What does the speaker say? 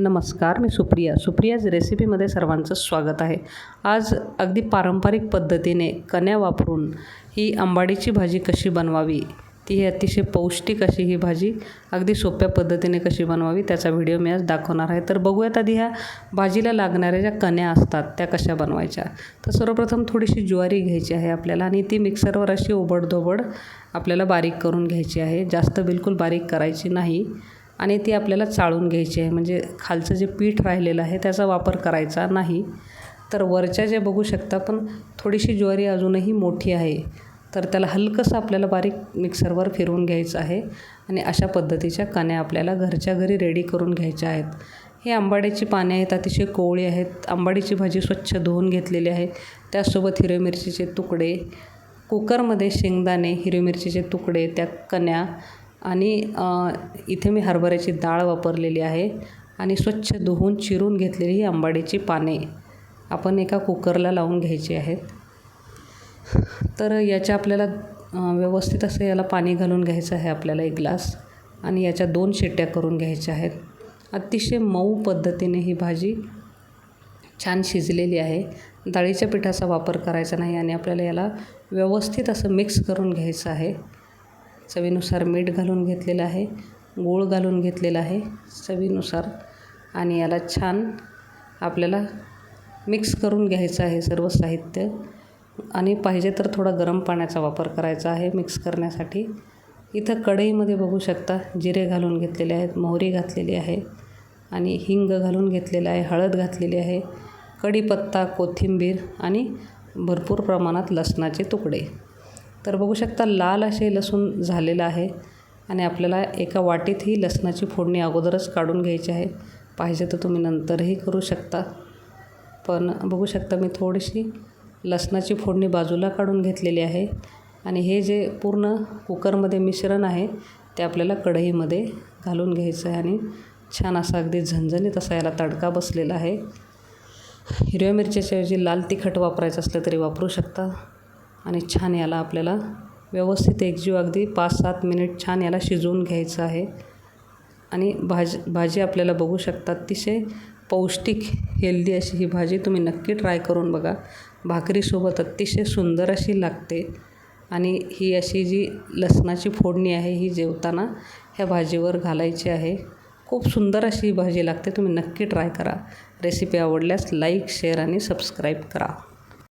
नमस्कार मी सुप्रिया. सुप्रियाज रेसिपीमध्ये सर्वांचं स्वागत आहे. आज अगदी पारंपरिक पद्धतीने कण्या वापरून ही आंबाडीची भाजी कशी बनवावी ती ही अतिशय पौष्टिक अशी ही भाजी अगदी सोप्या पद्धतीने कशी बनवावी त्याचा व्हिडिओ मी आज दाखवणार आहे. तर बघूयात आधी ह्या भाजीला लागणाऱ्या ज्या कण्या असतात त्या कशा बनवायच्या. तर सर्वप्रथम थोडीशी ज्वारी घ्यायची आहे आपल्याला आणि ती मिक्सरवर अशी ओबडधोबड आपल्याला बारीक करून घ्यायची आहे. जास्त बिलकुल बारीक करायची नाही. आणि ती आपल्याला चाळून घ्यायची आहे. म्हणजे खालचं जे पीठ राहिलेलं आहे त्याचा वापर करायचा नाही. तर वरच्या जे बघू शकता पण थोडीशी ज्वारी अजूनही मोठी आहे. तर त्याला हलकंसं आपल्याला बारीक मिक्सरवर फिरवून घ्यायचं आहे आणि अशा पद्धतीच्या कण्या आपल्याला घरच्या घरी रेडी करून घ्यायच्या आहेत. हे आंबाड्याची पाने आहेत अतिशय कोवळी आहेत. आंबाडीची भाजी स्वच्छ धुवून घेतलेली आहे. त्यासोबत हिरव्या मिरचीचे तुकडे कुकरमध्ये शेंगदाणे हिरवी मिरचीचे तुकडे त्या कण्या आणि इथे मी हरभऱ्याची डाळ वापरलेली आहे आणि स्वच्छ धुवून चिरून घेतलेली ही आंबाडीची पाने आपण एका कुकरला लावून घ्यायची आहेत. तर याच्या आपल्याला व्यवस्थित असं याला पाणी घालून घ्यायचं आहे आपल्याला एक ग्लास आणि याच्या दोन शिट्ट्या करून घ्यायच्या आहेत. अतिशय मऊ पद्धतीने ही भाजी छान शिजलेली आहे. डाळीच्या पिठाचा वापर करायचा नाही आणि आपल्याला याला व्यवस्थित असं मिक्स करून घ्यायचं आहे. चवीनुसार मीठ घालून घेतलेलं आहे गूळ घालून घेतलेला आहे चवीनुसार. आणि याला छान आपल्याला मिक्स करून घ्यायचं आहे सर्व साहित्य. आणि पाहिजे तर थोडा गरम पाण्याचा वापर करायचा आहे मिक्स करण्यासाठी. इथं कढईमध्ये बघू शकता जिरे घालून घेतलेले आहेत मोहरी घातलेली आहे आणि हिंग घालून घेतलेलं आहे हळद घातलेली आहे कढीपत्ता कोथिंबीर आणि भरपूर प्रमाणात लसणाचे तुकडे. तर बघू शकता लाल असे लसूण झालेलं आहे आणि आपल्याला एका वाटीत ही लसणाची फोडणी अगोदरच काढून घ्यायची आहे. पाहिजे तर तुम्ही नंतरही करू शकता. पण बघू शकता मी थोडीशी लसणाची फोडणी बाजूला काढून घेतलेली आहे आणि हे जे पूर्ण कुकरमध्ये मिश्रण आहे ते आपल्याला कढईमध्ये घालून घ्यायचं आहे आणि छान असा अगदी झणझणीत असा याला तडका बसलेला आहे. हिरव्या मिरच्याच्याऐवजी लाल तिखट वापरायचं असलं तरी वापरू शकता. आणि छान याला आपल्याला व्यवस्थित एकजीव अगदी पाच सात मिनिट छान याला शिजवून घ्यायचं आहे. आणि भाज भाजी आपल्याला बघू शकता अतिशय पौष्टिक हेल्दी अशी ही भाजी तुम्ही नक्की ट्राय करून बघा. भाकरीसोबत अतिशय सुंदर अशी लागते. आणि ही अशी जी लसणाची फोडणी आहे ही जेवताना ह्या भाजीवर घालायची आहे. खूप सुंदर अशी ही भाजी लागते तुम्ही नक्की ट्राय करा. रेसिपी आवडल्यास लाईक शेअर आणि सबस्क्राईब करा.